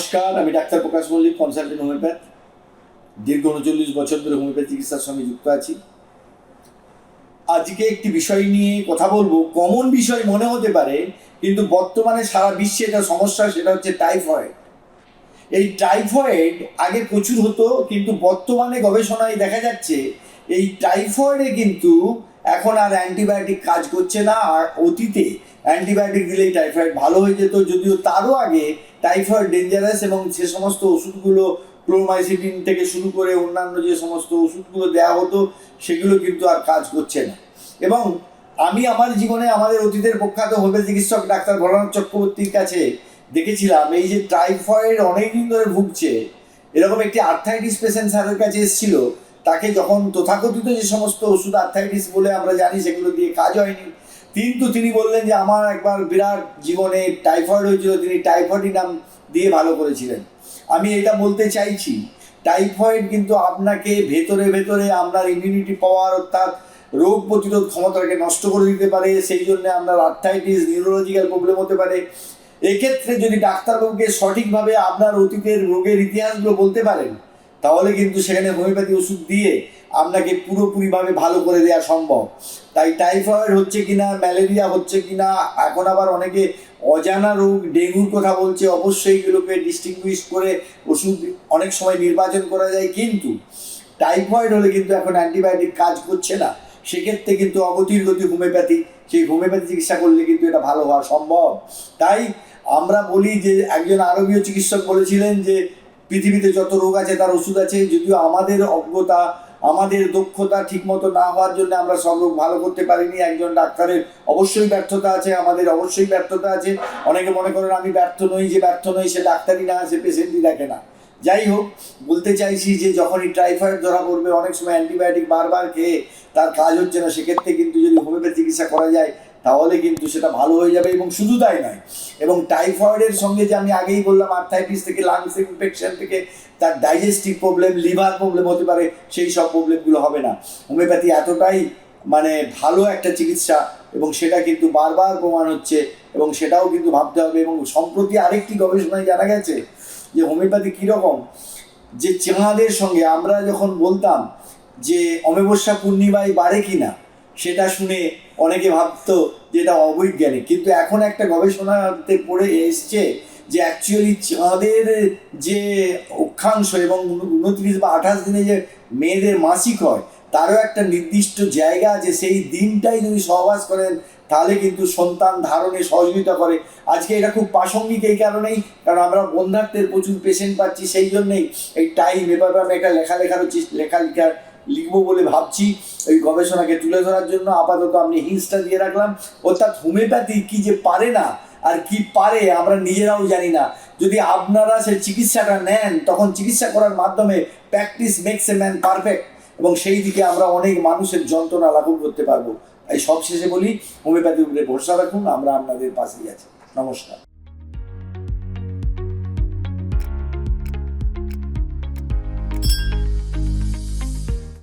নমস্কার, আমি ডাক্তার প্রকাশ মল্লিক, কনসালটেন্ট হোমিওপ্যাথ। দীর্ঘ উনচল্লিশ বছর ধরে হোমিওপ্যাথি চিকিৎসার সঙ্গে যুক্ত আছি। আজকে একটি বিষয় নিয়ে কথা বলব, কমন বিষয় মনে হতে পারে, কিন্তু বর্তমানে সারা বিশ্বে এটা সমস্যা, সেটা হচ্ছে টাইফয়েড। এই টাইফয়েড আগে প্রচুর হতো, কিন্তু বর্তমানে গবেষণায় দেখা যাচ্ছে, এই টাইফয়েডে কিন্তু এখন আর অ্যান্টিবায়োটিক কাজ করছে না, আর অতীতে অ্যান্টিবায়োটিক দিলেই টাইফয়েড ভালো হয়ে যেত, যদিও তারও আগে টাইফয়েড, ডেঞ্জারাস এবং সে সমস্ত ওষুধগুলো ক্লোমাইসিটিন থেকে শুরু করে অন্যান্য যে সমস্ত ওষুধগুলো দেওয়া হতো, সেগুলো কিন্তু আর কাজ করছে না। এবং আমি আমার জীবনে আমাদের অতীতের প্রখ্যাত হোমিও চিকিৎসক ডাক্তার ভোলানাথ চক্রবর্তীর কাছে দেখেছিলাম, এই যে টাইফয়েড অনেকদিন ধরে ভুগছে, এরকম একটি আর্থাইটিস পেশেন্ট স্যারের কাছে এসেছিল, তাকে যখন তথাকথিত যে সমস্ত ওষুধ আর্থাইটিস বলে আমরা জানি, সেগুলো দিয়ে কাজ হয়নি কিন্তু তিনি বললেন যে আমার একবার বিরাট জীবনে টাইফয়েড হয়েছিল, তিনি টাইফয়েডই নাম দিয়ে ভালো করেছিলেন। আমি এটা বলতে চাইছি টাইফয়েড কিন্তু আপনাকে ভেতরে ভেতরে আপনার ইমিউনিটি পাওয়ার অর্থাৎ রোগ প্রতিরোধ ক্ষমতাকে নষ্ট করে দিতে পারে, সেই জন্য আপনার আর্থাইটিস নিউরোলজিক্যাল প্রবলেম হতে পারে। এক্ষেত্রে যদি ডাক্তারবাবুকে সঠিকভাবে আপনার অতীতের রোগের ইতিহাসগুলো বলতে পারেন তাহলে কিন্তু সেখানে হোমিওপ্যাথি ওষুধ দিয়ে আপনাকে পুরোপুরিভাবে ভালো করে দেওয়া সম্ভব। তাই টাইফয়েড হচ্ছে কিনা, ম্যালেরিয়া হচ্ছে কিনা, এখন আবার অনেকে অজানা রোগ, ডেঙ্গুর কথা বলছে, অবশ্যই এগুলোকে ডিস্টিংগুইশ করে ওষুধ অনেক সময় নির্বাচন করা যায়, কিন্তু টাইফয়েড হলে কিন্তু এখন অ্যান্টিবায়োটিক কাজ করছে না। সেক্ষেত্রে কিন্তু অগতির গতি হোমিওপ্যাথি, সেই হোমিওপ্যাথি চিকিৎসা করলে কিন্তু এটা ভালো হওয়া সম্ভব। তাই আমরা বলি যে, একজন আরবীয় চিকিৎসক বলেছিলেন যে পৃথিবীতে যত রোগ আছে, তার ওষুধ আছে, যদিও আমাদের অজ্ঞতা, আমাদের দক্ষতা ঠিকমতো না হওয়ার জন্য আমরা সব রোগ ভালো করতে পারিনি। একজন ডাক্তারের অবশ্যই ব্যর্থতা আছে, আমাদের অবশ্যই ব্যর্থতা আছে। অনেকে মনে করেন আমি ব্যর্থ নই, যে ব্যর্থ নই, সে ডাক্তারই না, সে পেশেন্টই দেখে না। যাই হোক, বলতে চাইছি যে যখনই টাইফয়েড ধরা পড়বে, অনেক সময় অ্যান্টিবায়োটিক বারবার খেয়ে তার কাজ হচ্ছে না। সেক্ষেত্রে কিন্তু যদি হোমিওপ্যাথি চিকিৎসা করা যায় তাহলে কিন্তু সেটা ভালো হয়ে যাবে এবং শুধু তাই নয়, এবং টাইফয়েডের সঙ্গে যে আমি আগেই বললাম আর্থাইটিস থেকে লাংস ইনফেকশন থেকে তার ডাইজেস্টিভ প্রবলেম লিভার প্রবলেম হতে পারে, সেই সব প্রবলেমগুলো হবে না। হোমিওপ্যাথি এতটাই মানে ভালো একটা চিকিৎসা এবং সেটা কিন্তু বারবার প্রমাণ হচ্ছে এবং সেটাও কিন্তু ভাবতে হবে এবং সম্প্রতি আরেকটি গবেষণায় জানা গেছে যে হোমিওপ্যাথি কীরকম, যে চেহাদের সঙ্গে আমরা যখন বলতাম যে অমাবস্যা পূর্ণিমায় বাড়ে কিনা সেটা শুনে অনেকে ভাবতো যে এটা অবৈজ্ঞানিক। কিন্তু এখন একটা গবেষণাতে পড়ে এসছে যে অ্যাকচুয়ালি চাঁদের যে অক্ষাংশ এবং উনত্রিশ বা আঠাশ দিনে যে মেয়েদের মাসিক হয়, তারও একটা নির্দিষ্ট জায়গা আছে, সেই দিনটাই যদি সহবাস করেন, তাহলে কিন্তু সন্তান ধারণে সহযোগিতা করে। আজকে এটা খুব প্রাসঙ্গিক এই কারণেই, কারণ আমরা বন্ধাত্মের প্রচুর পেশেন্ট পাচ্ছি, সেই জন্যেই এই টাইম এভাবে আমি একটা লেখা লেখারও লেখা লেখা লিখব বলে ভাবছি এই গবেষণাকে তুলে ধরার জন্য। আপাতত আমি হিন্সটা দিয়ে রাখলাম। অর্থাৎ হোমিওপ্যাথি কি যে পারে না আর কি পারে, আমরা নিজেরাও জানি না। যদি আপনারা সে চিকিৎসাটা নেন, তখন চিকিৎসা করার মাধ্যমে practice makes a man perfect এবং সেই দিকে আমরা অনেক মানুষের যন্ত্রণা লাঘব করতে পারব। তাই সবশেষে বলি, হোমিওপ্যাথির উপরে ভরসা রাখুন, আমরা আপনাদের পাশেই আছি। নমস্কার।